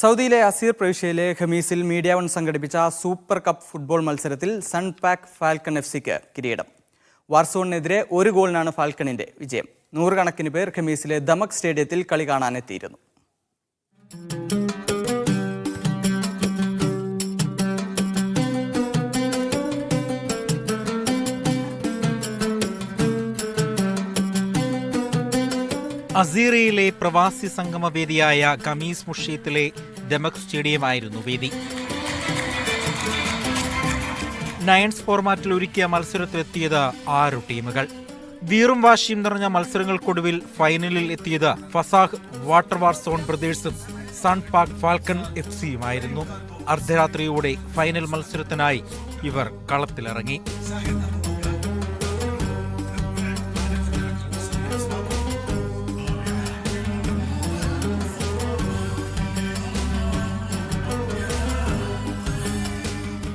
സൗദിയിലെ അസീർ പ്രവിശ്യയിലെ ഖമീസിൽ മീഡിയ വൺ സംഘടിപ്പിച്ച സൂപ്പർ കപ്പ് ഫുട്ബോൾ മത്സരത്തിൽ സൺ പാക്ക് ഫാൽക്കൺ എഫ് സിക്ക് കിരീടം. വാർസോണിനെതിരെ ഒരു ഗോളിനാണ് ഫാൽക്കണിന്റെ വിജയം. നൂറുകണക്കിന് പേർ ഖമീസിലെ ദമക് സ്റ്റേഡിയത്തിൽ കളി കാണാനെത്തിയിരുന്നു. അസീറയിലെ പ്രവാസി സംഗമ വേദിയായ കമീസ് മുഷീത്തിലെ ദമക് സ്റ്റേഡിയമായിരുന്നു വേദി നയൻസ് ഫോർമാറ്റിൽ ഒരുക്കിയ മത്സരത്തിലെത്തിയത് ആറ് ടീമുകൾ. വീറും വാശിയും നിറഞ്ഞ മത്സരങ്ങൾക്കൊടുവിൽ ഫൈനലിൽ എത്തിയത് ഫസാഹ് വാട്ടർ വാർ സോൺ ബ്രദേഴ്സും സൺ പാക് ഫാൽക്കൺ എഫ് സിയുമായിരുന്നു അർദ്ധരാത്രിയോടെ ഫൈനൽ മത്സരത്തിനായി ഇവർ കളത്തിലിറങ്ങി.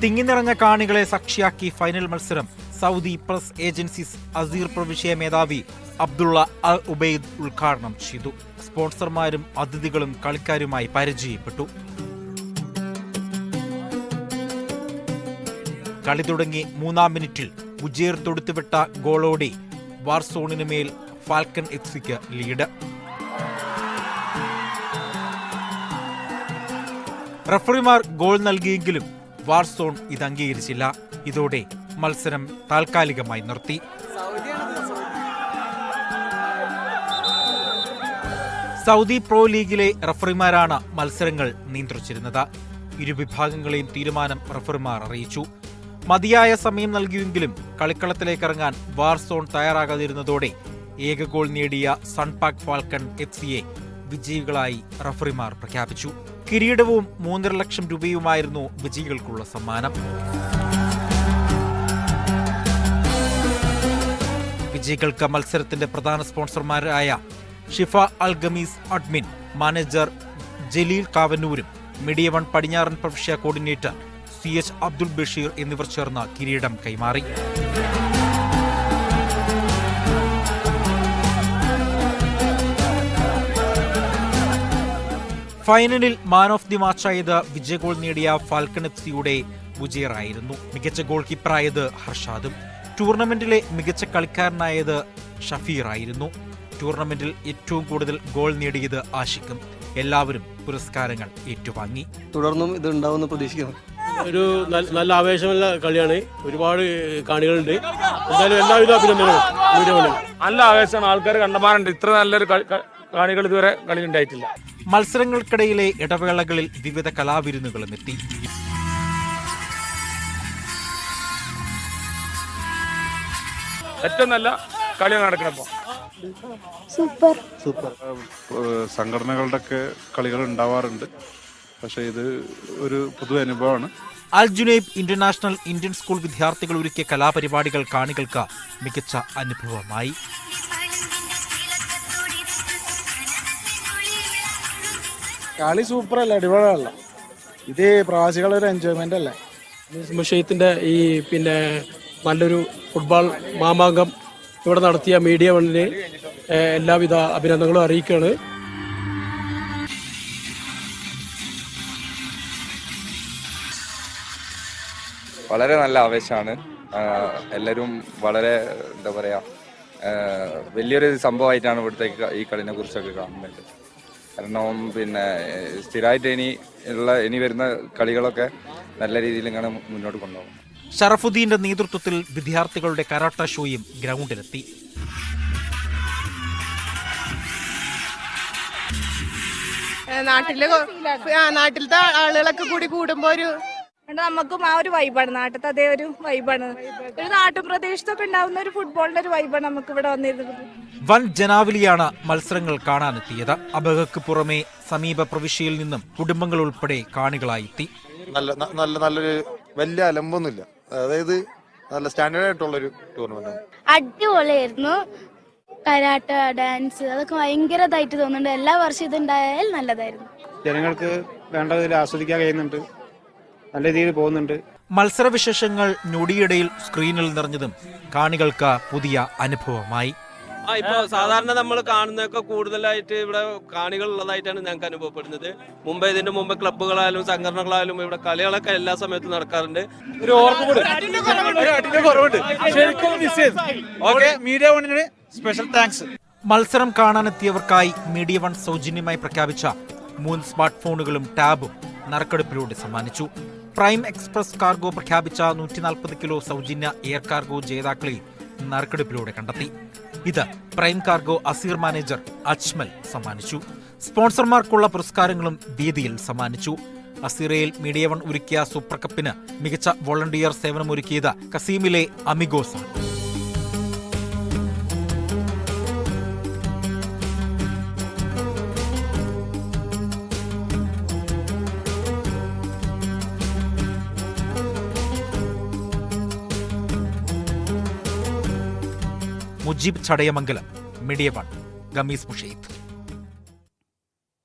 തിങ്ങി നിറഞ്ഞ കാണികളെ സാക്ഷിയാക്കി ഫൈനൽ മത്സരം സൗദി പ്രസ് ഏജൻസീസ് അസീർ പ്രവിശ്യ മേധാവി അബ്ദുള്ള അൽ ഉബൈദ് ഉദ്ഘാടനം ചെയ്തു. സ്പോൺസർമാരും അതിഥികളും കളിക്കാരുമായി പരിചയപ്പെട്ടു. കളി തുടങ്ങി മൂന്നാം മിനിറ്റിൽ ഉജേർ തൊടുത്തുവിട്ട ഗോളോടെ വാർസോണിന് മേൽ ഫാൽക്കൺ എഫ് സിക്ക് ലീഡ്. റഫറിമാർ ഗോൾ നൽകിയെങ്കിലും വാർസോൺ ഇത് അംഗീകരിച്ചില്ല. ഇതോടെ മത്സരം താൽക്കാലികമായി നിർത്തി. സൗദി പ്രോ ലീഗിലെ റഫറിമാരാണ് മത്സരങ്ങൾ നിയന്ത്രിച്ചിരുന്നത്. ഇരുവിഭാഗങ്ങളെയും തീരുമാനം റഫറിമാർ അറിയിച്ചു. മതിയായ സമയം നൽകിയെങ്കിലും കളിക്കളത്തിലേക്ക് ഇറങ്ങാൻ വാർസോൺ തയ്യാറാകാതിരുന്നതോടെ ഏക ഗോൾ നേടിയ സൺപാക് ഫാൽക്കൺ എഫ് സിയെ വിജയികളായി റഫറിമാർ പ്രഖ്യാപിച്ചു. കിരീടവും മൂന്നര ലക്ഷം രൂപയുമായിരുന്നു വിജയികൾക്കുള്ള സമ്മാനം. വിജയികൾക്ക് മത്സരത്തിന്റെ പ്രധാന സ്പോൺസർമാരായ ഷിഫ അൽഗമീസ് അഡ്മിൻ മാനേജർ ജലീൽ കാവന്നൂരും മീഡിയ വൺ പടിഞ്ഞാറൻ പ്രവിശ്യ coordinator C H Abdul Basheer എന്നിവർ ചേർന്ന് കിരീടം കൈമാറി. ഫൈനലിൽ മാൻ ഓഫ് ദി മാച്ചായത് വിജയ ഗോൾ നേടിയ ഫാൽക്കൺ എഫ് സിയുടെ ഉജയറായിരുന്നു മികച്ച ഗോൾ കീപ്പറായത് ഹർഷാദും ടൂർണമെന്റിലെ മികച്ച കളിക്കാരനായത് ഷഫീർ ആയിരുന്നു. ടൂർണമെന്റിൽ ഏറ്റവും കൂടുതൽ ഗോൾ നേടിയത് ആഷിഖും. എല്ലാവരും പുരസ്കാരങ്ങൾ ഏറ്റുവാങ്ങി. തുടർന്നും ഇത് ഉണ്ടാവുമെന്ന് പ്രതീക്ഷിക്കുന്നു. ഒരു നല്ല- ആവേശമുള്ള കളിയാണ്. ഒരുപാട് കാണികളുണ്ട്. എന്തായാലും എല്ലാവിധ അഭിനന്ദനവും നല്ല ആവേശമാണ്. ആൾക്കാർ കണ്ടമാനുണ്ട് ഇത്ര നല്ലൊരു കാണികൾ ഇതുവരെ കളി ഉണ്ടായിട്ടില്ല. മത്സരങ്ങൾക്കിടയിലെ ഇടവേളകളിൽ വിവിധ കലാവിരുന്നുകളും എത്തി ഏറ്റവും നല്ല കളി നടക്കണപ്പോ സൂപ്പർ. സൂപ്പർ. ഏഹ് സംഘടനകളുടെയൊക്കെ കളികൾ ഉണ്ടാവാറുണ്ട്. പക്ഷേ ഇത് ഒരു പുതു അനുഭവമാണ്. അൽ ജുനൈബ് ഇന്റർനാഷണൽ ഇന്ത്യൻ സ്കൂൾ വിദ്യാർത്ഥികൾ ഒരുക്കിയ കലാപരിപാടികൾ കാണികൾക്ക് മികച്ച അനുഭവമായി. കളി സൂപ്പർ അല്ല അടിപൊളിയല്ല ഇത് പ്രവാസികളുടെ ഒരു എൻജോയ്മെന്റ് അല്ലേ? മുഷയത്തിന്റെ ഈ പിന്നെ നല്ലൊരു ഫുട്ബോൾ മാമാങ്കം ഇവിടെ നടത്തിയ മീഡിയ വണ്ണിന് എല്ലാവിധ അഭിനന്ദനങ്ങളും അറിയിക്കുകയാണ്. വളരെ നല്ല ആവേശമാണ്. എല്ലാവരും വളരെ എന്താ പറയുക വലിയൊരു സംഭവമായിട്ടാണ് ഇവിടുത്തെ ഈ കളിനെ കുറിച്ചൊക്കെ കാണുന്നത്. കാരണം പിന്നെ സ്ഥിരമായിട്ട് ഇനി ഉള്ള ഇനി വരുന്ന കളികളൊക്കെ നല്ല രീതിയിൽ ഇങ്ങനെ മുന്നോട്ട് കൊണ്ടുപോകും. ഷറഫുദ്ദീന്റെ നേതൃത്വത്തിൽ വിദ്യാർത്ഥികളുടെ കരാട്ട ഷോയും ഗ്രൗണ്ടിലെത്തി. നാട്ടിലെ നാട്ടിലത്തെ ആളുകളൊക്കെ കൂടി കൂടുമ്പോ ഒരു അതുകൊണ്ട് നമുക്കും ആ ഒരു വൈബാണ് നാട്ടിലത്തെ അതേ ഒരു വൈബാണ് ഒരു നാട്ടുപ്രദേശത്തൊക്കെ ഉണ്ടാവുന്ന ഒരു ഫുട്ബോളിന്റെ ഒരു വൈബാണ് നമുക്ക് ഇവിടെ വന്നിരുന്നത്. വൻ ജനാവലിയാണ് മത്സരങ്ങൾ കാണാനെത്തിയത്. അബഹക്ക് പുറമെ സമീപ പ്രവിശ്യയിൽ നിന്നും കുടുംബങ്ങൾ ഉൾപ്പെടെ കാണികളായി എത്തി. നല്ല നല്ല നല്ലൊരു വലിയ അലമ്പൊന്നുമില്ല. അതായത് നല്ല സ്റ്റാൻഡേർഡ് ആയിട്ടുള്ളൊരു ടൂർണമെന്റ് അടിപൊളിയായിരുന്നു. കരാട്ട ഡാൻസ് അതൊക്കെ ഭയങ്കര ഇതായിട്ട് തോന്നുന്നുണ്ട്. എല്ലാ വർഷവും ഇതുണ്ടായാൽ നല്ലതായിരുന്നു. ജനങ്ങൾക്ക് വേണ്ടതിൽ ആസ്വദിക്കാൻ കഴിയുന്നുണ്ട്. നല്ല രീതിയിൽ പോകുന്നുണ്ട്. മത്സരവിശേഷങ്ങൾ ഞൊടിയിടയിൽ സ്ക്രീനിൽ നിറഞ്ഞതും കാണികൾക്ക് പുതിയ അനുഭവമായി. ആ ഇപ്പോൾ സാധാരണ നമ്മൾ കാണുന്നതൊക്കെ കൂടുതലായിട്ട് ഇവിടെ കാണികൾ ഉള്ളതായിട്ടാണ് ഞങ്ങൾക്ക് അനുഭവപ്പെടുന്നത്. മുമ്പ് ഇതിന്റെ മുമ്പ് ക്ലബ്ബുകളായാലും സംഘടനകളായാലും ഇവിടെ കളികളൊക്കെ എല്ലാ സമയത്തും നടക്കാറുണ്ട്. ഒരു ഓർമ്മ മീഡിയ വണ്ണിന് സ്പെഷ്യൽ താങ്ക്സ് മത്സരം കാണാനെത്തിയവർക്കായി മീഡിയ വൺ സൗജന്യമായി പ്രഖ്യാപിച്ച മൂന്ന് സ്മാർട്ട് ഫോണുകളും ടാബും നറുക്കെടുപ്പിലൂടെ സമ്മാനിച്ചു. പ്രൈം എക്സ്പ്രസ് കാർഗോ പ്രഖ്യാപിച്ച നൂറ്റി നാൽപ്പത് കിലോ സൗജന്യ എയർ കാർഗോ ജേതാക്കളെ നറുക്കെടുപ്പിലൂടെ കണ്ടെത്തി. ഇത് Prime Cargo Asir manager Ajmal സമ്മാനിച്ചു. സ്പോൺസർമാർക്കുള്ള പുരസ്കാരങ്ങളും വേദിയിൽ സമ്മാനിച്ചു. അസീറയിൽ മീഡിയവൺ ഒരുക്കിയ സൂപ്പർ കപ്പിന് മികച്ച വോളണ്ടിയർ സേവനമൊരുക്കിയത് കസീമിലെ അമിഗോസാണ്. Mujeeb Chadayamangalam media one ഗമീസ് Mushid.